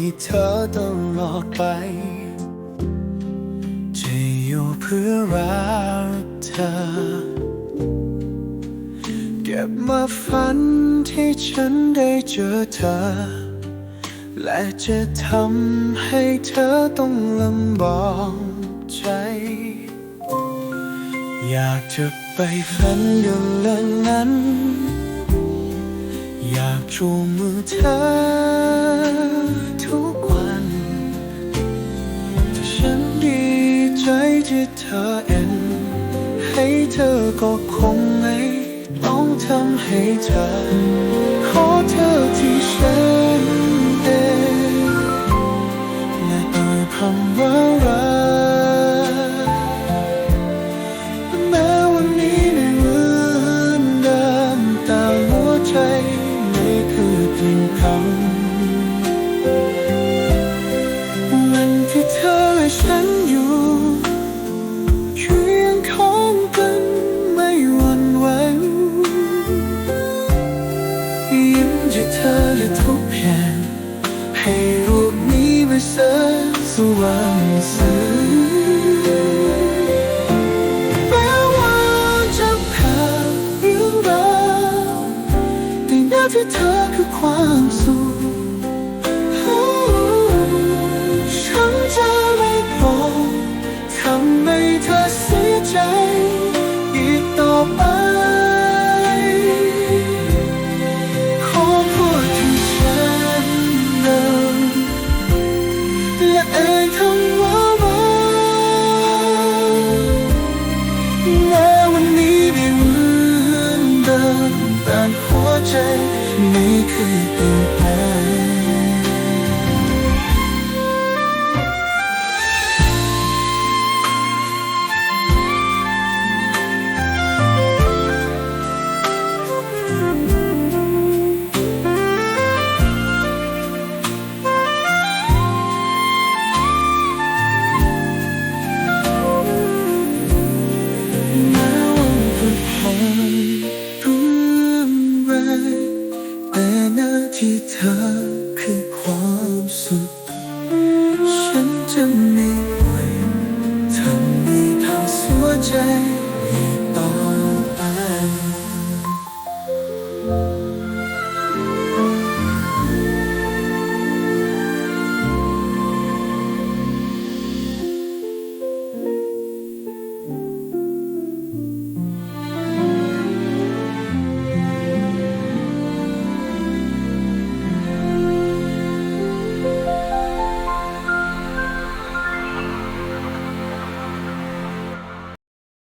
ีเธอตลอดไป จะอยู่เพื่อรักเธอ เก็บมาฝันที่ฉันได้เจอเธอ และจะทำให้เธอต้องลำบากใจ อยากจะไปฝันอย่างนั้น อยากจูงมือเธอ ที่เธอเอ็นให้เธอก็คงไม่ต้องทำให้เธอ ขอเธอที่ฉันเองและเอ่ยคำว่ารักแม้วันนี้ไม่เหมือนเดิมแต่หัวใจไม่คยเปลี่ยนคำวันที่เธอและฉัน ให้รูปนี้ไม่เสดสว่างสื่อแม้ว่าจะผ่านเรื่องราวแต่หน้าที่เธอคือความสุข เอ่ยคำว่ารักแม้วันนี้ไม่เหมือนเดิมแต่หัวใจไม่เคยเปลี่ยนแปล